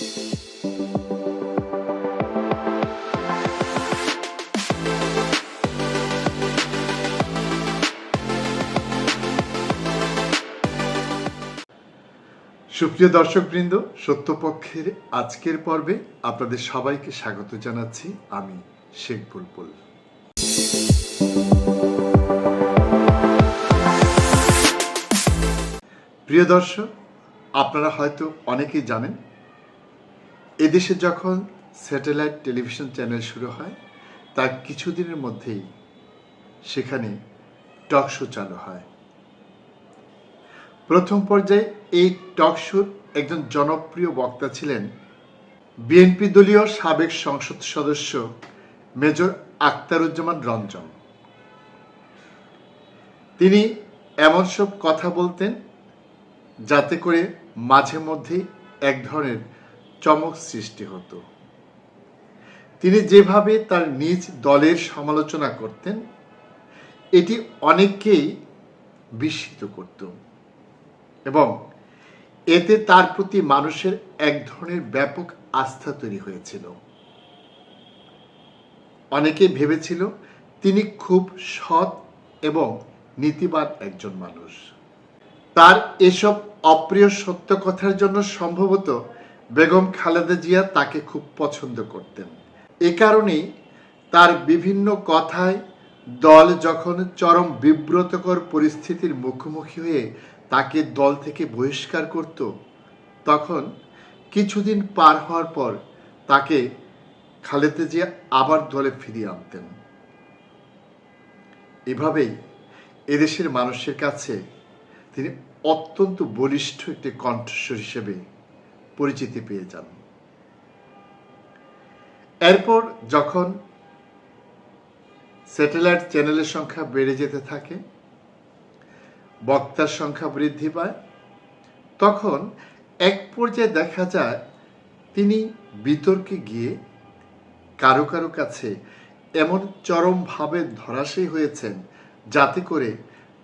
সুপ্রিয় দর্শকবৃন্দ, সত্যপক্ষের আজকের পর্বে আপনাদের সবাইকে স্বাগত জানাচ্ছি আমি শেখ বুলবুল। প্রিয় দর্শক, আপনারা হয়তো অনেকেই জানেন এদেশে যখন স্যাটেলাইট টেলিভিশন চ্যানেল শুরু হয়, তার কিছুদিনের মধ্যেই সেখানে টক শো চালু হয়। প্রথম পর্যায়ে এই টক শোর একজন জনপ্রিয় বক্তা ছিলেন বিএনপি দলীয় সাবেক সংসদ সদস্য মেজর আখতারুজ্জামান রঞ্জন। তিনি এমন সব কথা বলতেন যাতে করে মাঝে মধ্যেই এক ধরনের চমক সৃষ্টি হতো। তিনি যেভাবে তার নিজ দলের সমালোচনা করতেন, এটি অনেককেই বিস্মিত করত এবং এতে তার প্রতি মানুষের এক ধরনের ব্যাপক আস্থা তৈরি হয়েছিল। অনেকে ভেবেছিল তিনি খুব সৎ এবং নীতিবান একজন মানুষ। তার এসব অপ্রিয় সত্য কথার জন্য সম্ভবত বেগম খালেদা জিয়া তাকে খুব পছন্দ করতেন। এ কারণেই তার বিভিন্ন কথায় দল যখন চরম বিব্রতকর পরিস্থিতির মুখোমুখি হয়ে তাকে দল থেকে বহিষ্কার করত, তখন কিছুদিন পার হওয়ার পর তাকে খালেদা জিয়া আবার দলে ফিরিয়ে আনতেন। এভাবেই এদেশের মানুষের কাছে তিনি অত্যন্ত বলিষ্ঠ একটি কণ্ঠস্বর হিসেবে পরিচিতি পেয়ে যান। এরপর যখন স্যাটেলাইট চ্যানেলের সংখ্যা বেড়ে যেতে থাকে, বক্তার সংখ্যা বৃদ্ধি পায়, তখন এক পর্যায়ে দেখা যায় তিনি বিতর্কে গিয়ে কারও কারও কাছে এমন চরমভাবে ধরাশায়ী হয়েছেন যাতে করে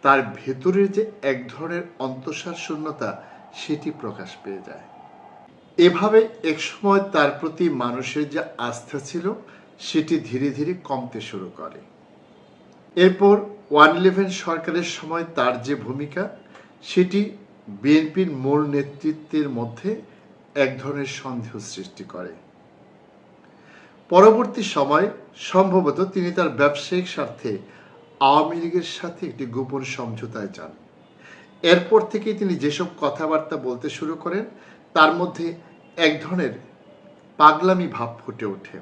তার ভেতরের যে এক ধরনের অন্তঃসার শূন্যতা সেটি প্রকাশ পেয়ে যায়। এভাবে একসময় তার প্রতি মানুষের যে আস্থা ছিল, সেটি ধীরে ধীরে কমতে শুরু করে। এরপর ওয়ান ইলেভেন সরকারের সময় তার যে ভূমিকা, সেটি বিএনপির মূল নেতৃত্বের মধ্যে এক ধরনের সন্দেহ সৃষ্টি করে। পরবর্তী সময় সম্ভবত তিনি তার ব্যবসায়িক স্বার্থে আওয়ামী লীগের সাথে একটি গোপন সমঝোতায় যান। এরপর থেকে তিনি যেসব কথাবার্তা বলতে শুরু করেন তার মধ্যে এক ধরনের পাগলামি ভাব ফুটে ওঠে।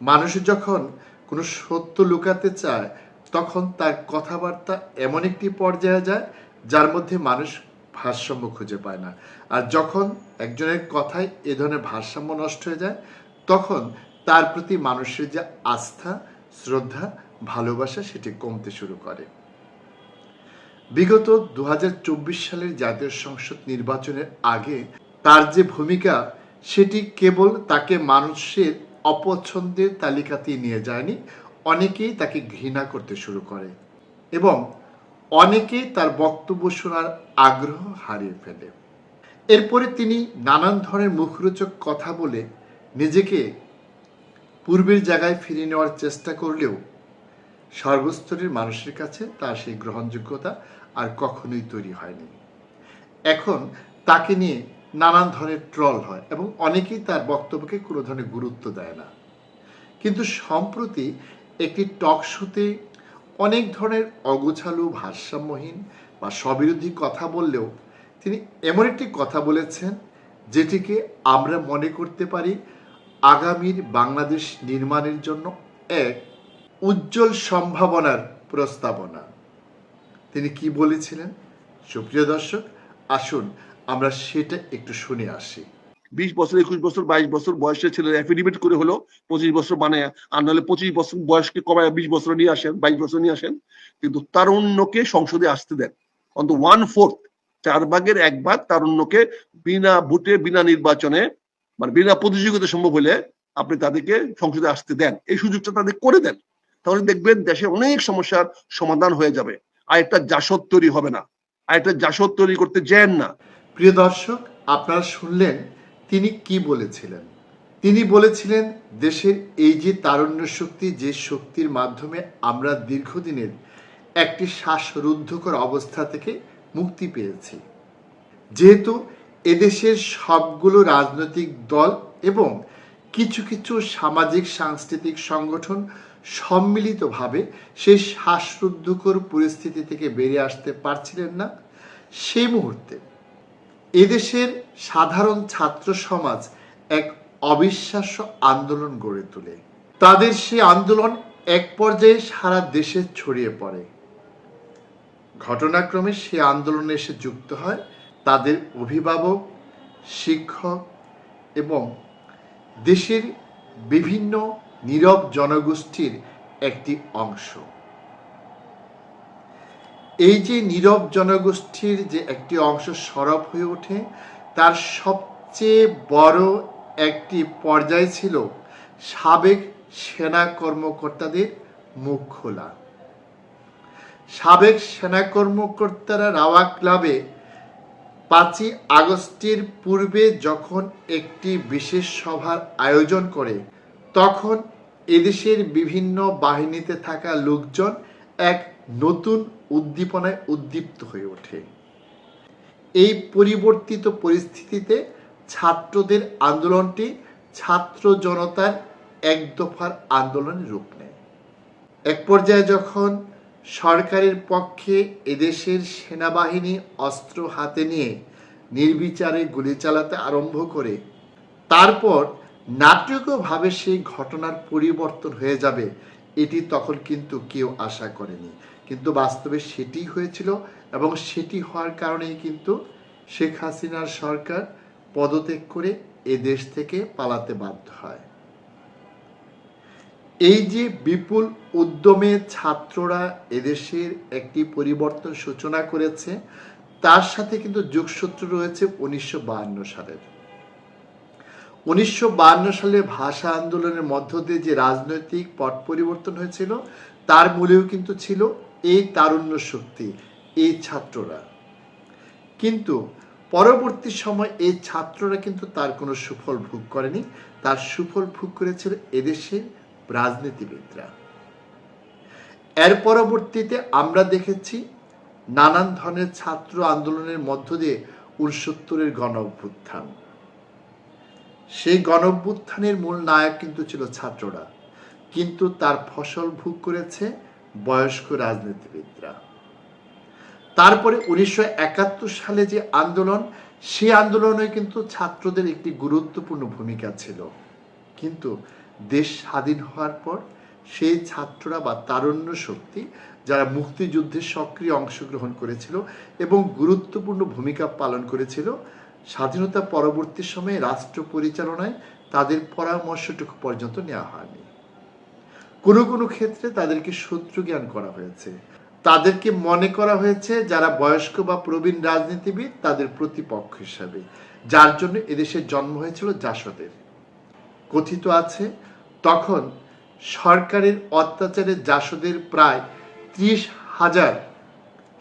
মানুষ যখন কোনো সত্য লুকাতে চায়, তখন তার কথাবার্তা এমন একটি পর্যায়ে যায়, যার মধ্যে মানুষ ভারসাম্য খুঁজে পায় না। আর যখন একজনের কথায় এ ধরনের ভারসাম্য নষ্ট হয়ে যায়, তখন তার প্রতি মানুষের যে আস্থা, শ্রদ্ধা, ভালোবাসা, সেটি কমতে শুরু করে। বিগত দু হাজার চব্বিশ সালের জাতীয় সংসদ নির্বাচনের আগে তার যে ভূমিকা, সেটি কেবল তাকে মানুষের অপছন্দের তালিকাতেই নিয়ে যায়নি, অনেকেই তাকে ঘৃণা করতে শুরু করে এবং অনেকেই তার বক্তব্য শোনার আগ্রহ হারিয়ে ফেলে। এরপরে তিনি নানান ধরনের মুখরোচক কথা বলে নিজেকে পূর্বের জায়গায় ফিরিয়ে নেওয়ার চেষ্টা করলেও সর্বস্তরের মানুষের কাছে তার সেই গ্রহণযোগ্যতা আর কখনোই তৈরি হয়নি। এখন তাকে নিয়ে নানান ধরনের ট্রল হয় এবং অনেকেই তার বক্তব্যকে কোনো ধরনের গুরুত্ব দেয় না। কিন্তু সম্প্রতি একটি টক শোতে অনেক ধরনের অগোছালো, ভারসাম্যহীন বা স্ববিরোধী কথা বললেও তিনি এমন একটি কথা বলেছেন যেটিকে আমরা মনে করতে পারি আগামীর বাংলাদেশ নির্মাণের জন্য এক উজ্জ্বল সম্ভাবনার প্রস্তাবনা। তিনি কি বলেছিলেন? সুপ্রিয় দর্শক, আসুন আমরা সেটা একটু শুনে আসি। বিশ বছর, একুশ বছর, বাইশ বছর বয়সের ছেলে অ্যাফিডেভিট করে হলো, পঁচিশ বছর মানে আর নাহলে পঁচিশ বছর বয়সকে কমায় বিশ বছর নিয়ে আসেন, বাইশ বছর নিয়ে আসেন, কিন্তু তারুণ্যকে সংসদে আসতে দেন। অন্ত ওয়ান ফোর্থ চার ভাগের এক ভাগ তারুণ্যকে বিনা ভোটে, বিনা নির্বাচনে মানে বিনা প্রতিযোগিতা সম্ভব হলে আপনি তাদেরকে সংসদে আসতে দেন। এই সুযোগটা তাদের করে দেন। তাহলে দেখবেন দেশে অনেক সমস্যার সমাধান হয়ে যাবে। আর একটা জাসদ তৈরি হবে না। আর একটা জাসদ তৈরি করতে যেন না। প্রিয় দর্শক, আপনারা শুনলেন তিনি কি বলেছিলেন? তিনি বলেছিলেন, দেশের এই যে তারুণ্য শক্তি, যে শক্তির মাধ্যমে আমরা দীর্ঘদিনের একটি শ্বাসরুদ্ধকর অবস্থা থেকে মুক্তি পেয়েছি। যেহেতু এদেশের সবগুলো রাজনৈতিক দল এবং কিছু কিছু সামাজিক, সাংস্কৃতিক সংগঠন সম্মিলিতভাবে সেই শ্বাসরুদ্ধকর পরিস্থিতি থেকে বেরিয়ে আসতে পারছিলেন না। সেই মুহূর্তে এদেশের সাধারণ ছাত্র সমাজ এক অবিশ্বাস্য আন্দোলন গড়ে তোলে। তাদের সেই আন্দোলন এক পর্যায়ে সারা দেশে ছড়িয়ে পড়ে। ঘটনাক্রমে সে আন্দোলনে এসে যুক্ত হয় তাদের অভিভাবক, শিক্ষক এবং দেশের বিভিন্ন নীরব জনগোষ্ঠীর একটি অংশ। এই যে নীরব জনগোষ্ঠীর যে একটি অংশ সরব হয়ে ওঠে, তার সবচেয়ে বড় একটি পর্যায় ছিল সাবেক সেনা কর্মকর্তাদের মুখ খোলা। সাবেক সেনা কর্মকর্তারা রাওয়া ক্লাবে পাঁচই আগস্টের পূর্বে যখন একটি বিশেষ সভার আয়োজন করে তখন এদেশের বিভিন্ন বাহিনীতে থাকা লোকজন এক নতুন উদ্দীপনায় উদ্দীপ্ত হয়ে ওঠে। এই পরিবর্তিত পরিস্থিতিতে ছাত্রদের আন্দোলনটি ছাত্র জনতার এক দফার আন্দোলনের রূপ নেয়। এক পর্যায়ে যখন সরকারের পক্ষে এদেশের সেনাবাহিনী অস্ত্র হাতে নিয়ে নির্বিচারে গুলি চালাতে আরম্ভ করে, তারপর নাটকীয়ভাবে সেই ঘটনার পরিবর্তন হয়ে যাবে, এটি তখন কিন্তু কেউ আশা করেনি। কিন্তু বাস্তবে সেটি হয়েছিল এবং সেটি হওয়ার কারণেই কিন্তু শেখ হাসিনার সরকার পদত্যাগ করে এ দেশ থেকে পালাতে বাধ্য হয়। এই যে বিপুল উদ্যমে ছাত্ররা এদেশের একটি পরিবর্তন সূচনা করেছে, তার সাথে কিন্তু যোগসূত্র রয়েছে উনিশশো সালের। উনিশশো সালে ভাষা আন্দোলনের মধ্য দিয়ে যে রাজনৈতিক পট পরিবর্তন হয়েছিল, তার মূলেও কিন্তু ছিল এই তারুণ্য শক্তি, এই ছাত্ররা। কিন্তু পরবর্তী সময় এই ছাত্ররা কিন্তু তার কোনো সুফল ভোগ করেনি। তার সুফল ভোগ করেছিল এদেশের রাজনীতিবিদরা। এর পরবর্তীতে আমরা দেখেছি নানান ধরনের ছাত্র আন্দোলনের মধ্য দিয়ে উনসত্তরের গণ অভ্যুত্থান সেই গণ অভ্যুত্থানের মূল নায়ক কিন্তু ছিল ছাত্ররা। কিন্তু তার ফসল ভোগ করেছে বয়স্ক রাজনীতিবিদরা। তারপরে উনিশশো একাত্তর সালে যে আন্দোলন, সেই আন্দোলনে কিন্তু ছাত্রদের একটি গুরুত্বপূর্ণ ভূমিকা ছিল। কিন্তু দেশ স্বাধীন হওয়ার পর সেই ছাত্ররা বা তারুণ্য শক্তি যারা মুক্তিযুদ্ধে সক্রিয় অংশগ্রহণ করেছিল এবং গুরুত্বপূর্ণ ভূমিকা পালন করেছিল স্বাধীনতা পরবর্তী সময়ে রাষ্ট্র পরিচালনায় তাদের পরামর্শটুকু পর্যন্ত নেওয়া হয়নি। কোনো কোনো ক্ষেত্রে তাদেরকে শত্রু জ্ঞান করা হয়েছে। তাদেরকে মনে করা হয়েছে যারা বয়স্ক বা প্রবীণ রাজনীতিবিদ তাদের প্রতিপক্ষ হিসাবে, যার জন্য এদেশে জন্ম হয়েছিল জাসদের। কথিত আছে, তখন সরকারের অত্যাচারে জাসদের প্রায় ত্রিশ হাজার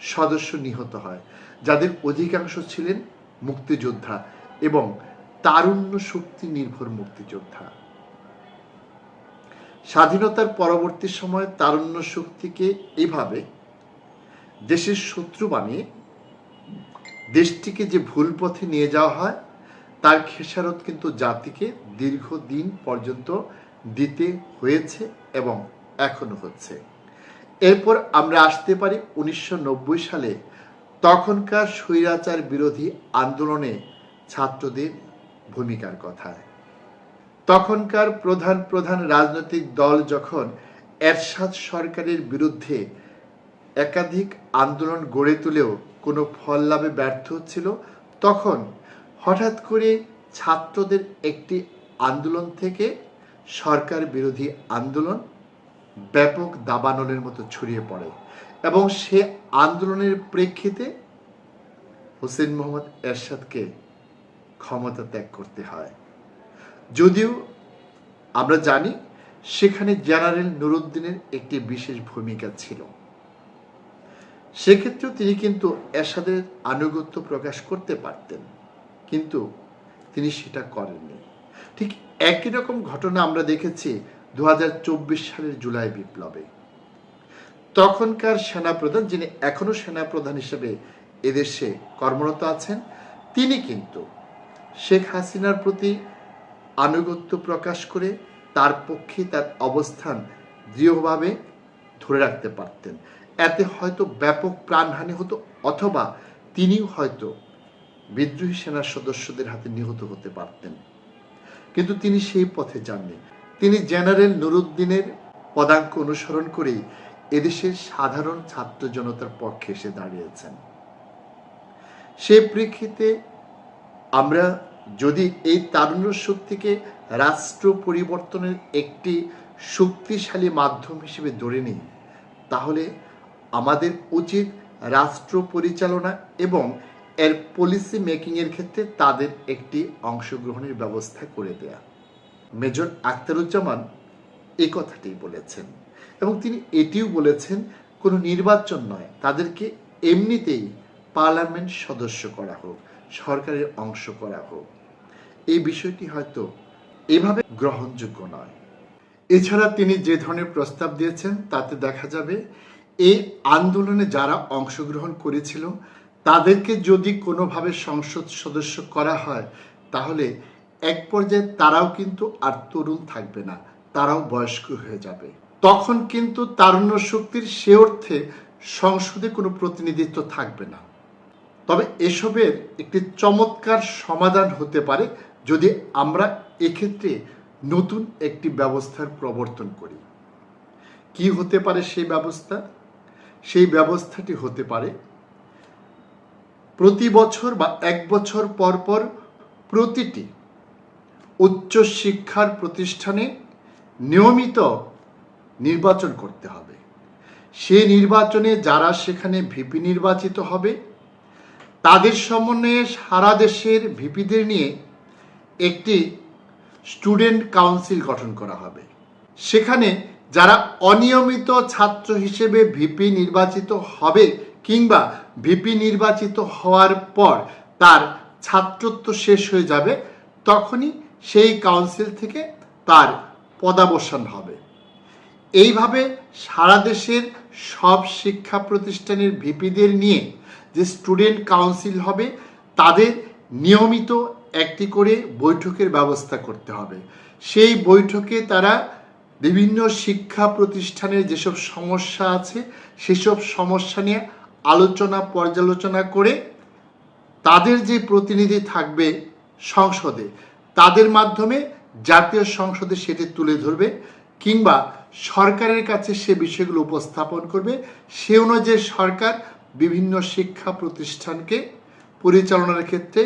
সদস্য নিহত হয়, যাদের অধিকাংশ ছিলেন মুক্তিযোদ্ধা এবং তারুণ্য শক্তি নির্ভর মুক্তিযোদ্ধা। স্বাধীনতার পরবর্তী সময় তারুণ্য শক্তিকে এভাবে দেশের শত্রু বানিয়ে দেশটিকে যে ভুল পথে নিয়ে যাওয়া হয়, তার খেসারত কিন্তু জাতিকে দীর্ঘদিন পর্যন্ত দিতে হয়েছে এবং এখনও হচ্ছে। এরপর আমরা আসতে পারি উনিশশো নব্বই সালে তখনকার স্বৈরাচার বিরোধী আন্দোলনে ছাত্রদের ভূমিকার কথা। তখনকার প্রধান প্রধান রাজনৈতিক দল যখন এরশাদ সরকারের বিরুদ্ধে একাধিক আন্দোলন গড়ে তুলেও কোনো ফল লাভে ব্যর্থ হচ্ছিল, তখন হঠাৎ করে ছাত্রদের একটি আন্দোলন থেকে সরকার বিরোধী আন্দোলন ব্যাপক দাবানলের মতো ছড়িয়ে পড়ে। এবং সে আন্দোলনের প্রেক্ষিতে হোসেন মোহাম্মদ এরশাদকে ক্ষমতা ত্যাগ করতে হয়। যদিও আমরা জানি সেখানে জেনারেল নুরুদ্দিনের একটি বিশেষ ভূমিকা ছিল। সেক্ষেত্রেও তিনি কিন্তু এরশাদের আনুগত্য প্রকাশ করতে পারতেন, কিন্তু তিনি সেটা করেননি। ঠিক একই রকম ঘটনা আমরা দেখেছি দু হাজার চব্বিশ সালের জুলাই বিপ্লবে। তখনকার সেনাপ্রধান, যিনি এখনও সেনাপ্রধান হিসেবে এদেশে কর্মরত আছেন, তিনি কিন্তু শেখ হাসিনার প্রতি আনুগত্য প্রকাশ করে তার পক্ষে তার অবস্থান দৃঢ়ভাবে ধরে রাখতে পারতেন। এতে হয়তো ব্যাপক প্রাণহানি হতো, অথবা তিনিও হয়তো বিদ্রোহী সেনার সদস্যদের হাতে নিহত হতে পারতেন। কিন্তু তিনি সেই পথে যাননি। তিনি জেনারেল নুরুদ্দিনের পদাঙ্ক অনুসরণ করেই এদেশের সাধারণ ছাত্র জনতার পক্ষে এসে দাঁড়িয়েছেন। সে প্রেক্ষিতে আমরা যদি এই তারুণ্য শক্তিকে রাষ্ট্র পরিবর্তনের একটি শক্তিশালী মাধ্যম হিসেবে ধরে নিই, তাহলে আমাদের উচিত রাষ্ট্র পরিচালনা এবং এর পলিসি মেকিংয়ের ক্ষেত্রে তাদের একটি অংশগ্রহণের ব্যবস্থা করে দেয়া। মেজর আখতারুজ্জামান এ কথাটি বলেছেন। এবং তিনি এটিও বলেছেন, কোনো নির্বাচন নয়, তাদেরকে এমনিতেই পার্লামেন্ট সদস্য করা হোক, সরকারের অংশ করা হোক। এই বিষয়টি হয়তো এভাবে গ্রহণযোগ্য নয়। এছাড়া তিনি যে ধরনের প্রস্তাব দিয়েছেন, তাতে দেখা যাবে এই আন্দোলনে যারা অংশগ্রহণ করেছিল, তাদেরকে যদি কোনোভাবে সংসদ সদস্য করা হয়, তাহলে এক পর্যায়ে তারাও কিন্তু আর তরুণ থাকবে না, তারাও বয়স্ক হয়ে যাবে। তখন কিন্তু তারুণ্য শক্তির সে অর্থে সংসদে কোনো প্রতিনিধিত্ব থাকবে না। তবে এসবের একটি চমৎকার সমাধান হতে পারে যদি আমরা এক্ষেত্রে নতুন একটি ব্যবস্থার প্রবর্তন করি। কি হতে পারে সেই ব্যবস্থা? সেই ব্যবস্থাটি হতে পারে প্রতি বছর বা এক বছর পর পর প্রতিটি উচ্চ শিক্ষার প্রতিষ্ঠানে নিয়মিত নির্বাচন করতে হবে। সেই নির্বাচনে যারা সেখানে ভিপি নির্বাচিত হবে, তাদের সমন্বয়ে সারা দেশের ভিপিদের নিয়ে একটি স্টুডেন্ট কাউন্সিল গঠন করা হবে। সেখানে যারা অনিয়মিত ছাত্র হিসেবে ভিপি নির্বাচিত হবে কিংবা ভিপি নির্বাচিত হওয়ার পর তার ছাত্রত্ব শেষ হয়ে যাবে, তখনই সেই কাউন্সিল থেকে তার পদাবসান হবে। এইভাবে সারা দেশের সব শিক্ষা প্রতিষ্ঠানের ভিপিদের নিয়ে যে স্টুডেন্ট কাউন্সিল হবে, তাদের নিয়মিত একটি করে বৈঠকের ব্যবস্থা করতে হবে। সেই বৈঠকে তারা বিভিন্ন শিক্ষা প্রতিষ্ঠানের যেসব সমস্যা আছে, সেসব সমস্যা নিয়ে আলোচনা পর্যালোচনা করে তাদের যে প্রতিনিধি থাকবে সংসদে, তাদের মাধ্যমে জাতীয় সংসদে সেটি তুলে ধরবে কিংবা সরকারের কাছে সে বিষয়গুলো উপস্থাপন করবে। সে অনুযায়ী সরকার বিভিন্ন শিক্ষা প্রতিষ্ঠানকে পরিচালনার ক্ষেত্রে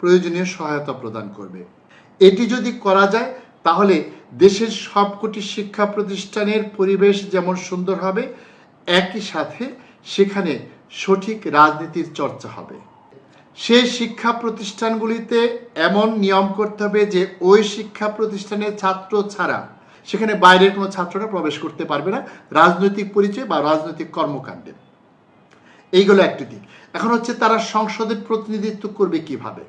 প্রয়োজনীয় সহায়তা প্রদান করবে। এটি যদি করা যায়, তাহলে দেশের সবকটি শিক্ষা প্রতিষ্ঠানের পরিবেশ যেমন সুন্দর হবে, একই সাথে সেখানে সঠিক রাজনীতির চর্চা হবে। সেই শিক্ষা প্রতিষ্ঠানগুলিতে এমন নিয়ম করতে হবে যে ওই শিক্ষা প্রতিষ্ঠানের ছাত্র ছাড়া সেখানে বাইরের কোনো ছাত্ররা প্রবেশ করতে পারবে না, রাজনৈতিক পরিচয় বা রাজনৈতিক কর্মকাণ্ডে। এইগুলো একটি দিক। এখন হচ্ছে তারা সংসদের প্রতিনিধিত্ব করবে কীভাবে?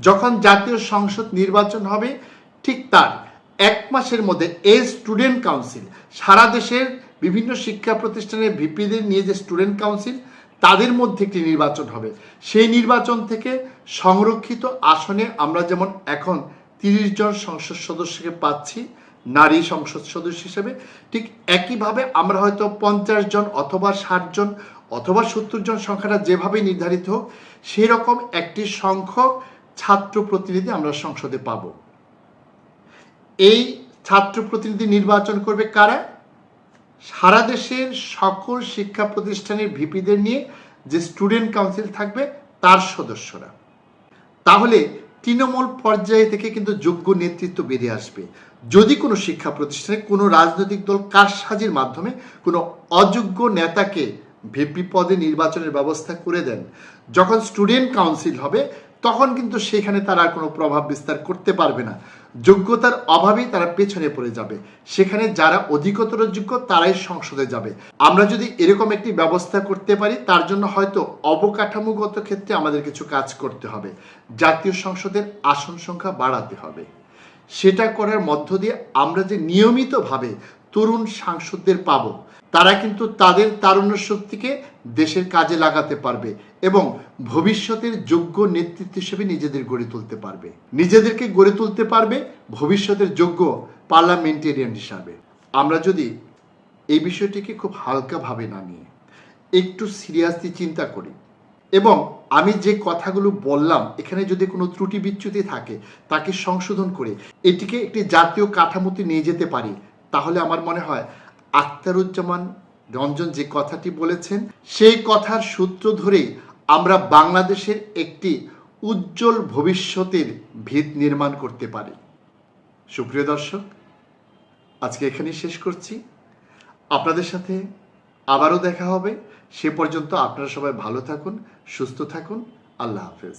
যখন জাতীয় সংসদ নির্বাচন হবে, ঠিক তার এক মাসের মধ্যে এই স্টুডেন্ট কাউন্সিল, সারা দেশের বিভিন্ন শিক্ষা প্রতিষ্ঠানের ভিপিদের নিয়ে যে স্টুডেন্ট কাউন্সিল, তাদের মধ্যে একটি নির্বাচন হবে। সেই নির্বাচন থেকে সংরক্ষিত আসনে আমরা যেমন এখন তিরিশ জন সংসদ সদস্যকে পাচ্ছি, নারী সংসদ সদস্য হিসেবে। ঠিক একইভাবে আমরা হয়তো পঞ্চাশ জন অথবা ষাট জন অথবা সত্তর জন সংখ্যাটা যেভাবে নির্ধারিত হোক সেই রকম একটি সংখ্যক ছাত্র প্রতিনিধি আমরা সংসদে পাব। এই ছাত্র প্রতিনিধি নির্বাচন করবে কারা? সারা দেশের সকল শিক্ষা প্রতিষ্ঠানের ভিপিদের নিয়ে যে স্টুডেন্ট কাউন্সিল থাকবে, তার সদস্যরা। তাহলে তৃণমূল পর্যায়ে থেকে কিন্তু যোগ্য নেতৃত্ব বেরিয়ে আসবে। যদি কোনো শিক্ষা প্রতিষ্ঠানে কোনো রাজনৈতিক দল কারসাজির মাধ্যমে কোনো অযোগ্য নেতাকে ভিপি পদে নির্বাচনের ব্যবস্থা করে দেন, যখন স্টুডেন্ট কাউন্সিল হবে, তখন কিন্তু সেখানে তারা কোনো প্রভাব বিস্তার করতে পারবে না। যোগ্যতার অভাবেই তারা পেছনে পড়ে যাবে। সেখানে যারা অধিকতর যোগ্য, তারাই সংসদে যাবে। আমরা যদি এরকম একটি ব্যবস্থা করতে পারি, তার জন্য হয়তো অবকাঠামোগত ক্ষেত্রে আমাদের কিছু কাজ করতে হবে। জাতীয় সংসদের আসন সংখ্যা বাড়াতে হবে। সেটা করার মধ্য দিয়ে আমরা যে নিয়মিতভাবে তরুণ সাংসদদের পাব তারা কিন্তু তাদের তারুণ্য শক্তিকে দেশের কাজে লাগাতে পারবে এবং ভবিষ্যতের যোগ্য নেতৃত্ব হিসেবে নিজেদের গড়ে তুলতে পারবে। নিজেদেরকে গড়ে তুলতে পারবে ভবিষ্যতের যোগ্য পার্লামেন্টেরিয়ান হিসাবে। আমরা যদি এই বিষয়টিকে খুব হালকাভাবে না নিয়ে একটু সিরিয়াসলি চিন্তা করি এবং আমি যে কথাগুলো বললাম, এখানে যদি কোনো ত্রুটি বিচ্যুতি থাকে, তাকে সংশোধন করে এটিকে একটি জাতীয় কাঠামোতে নিয়ে যেতে পারি, তাহলে আমার মনে হয় আখতারুজ্জামান রঞ্জন যে কথাটি বলেছেন, সেই কথার সূত্র ধরেই আমরা বাংলাদেশের একটি উজ্জ্বল ভবিষ্যতের ভিত নির্মাণ করতে পারি। সুপ্রিয় দর্শক, আজকে এখানেই শেষ করছি। আপনাদের সাথে আবারও দেখা হবে। সে পর্যন্ত আপনারা সবাই ভালো থাকুন, সুস্থ থাকুন। আল্লাহ হাফেজ।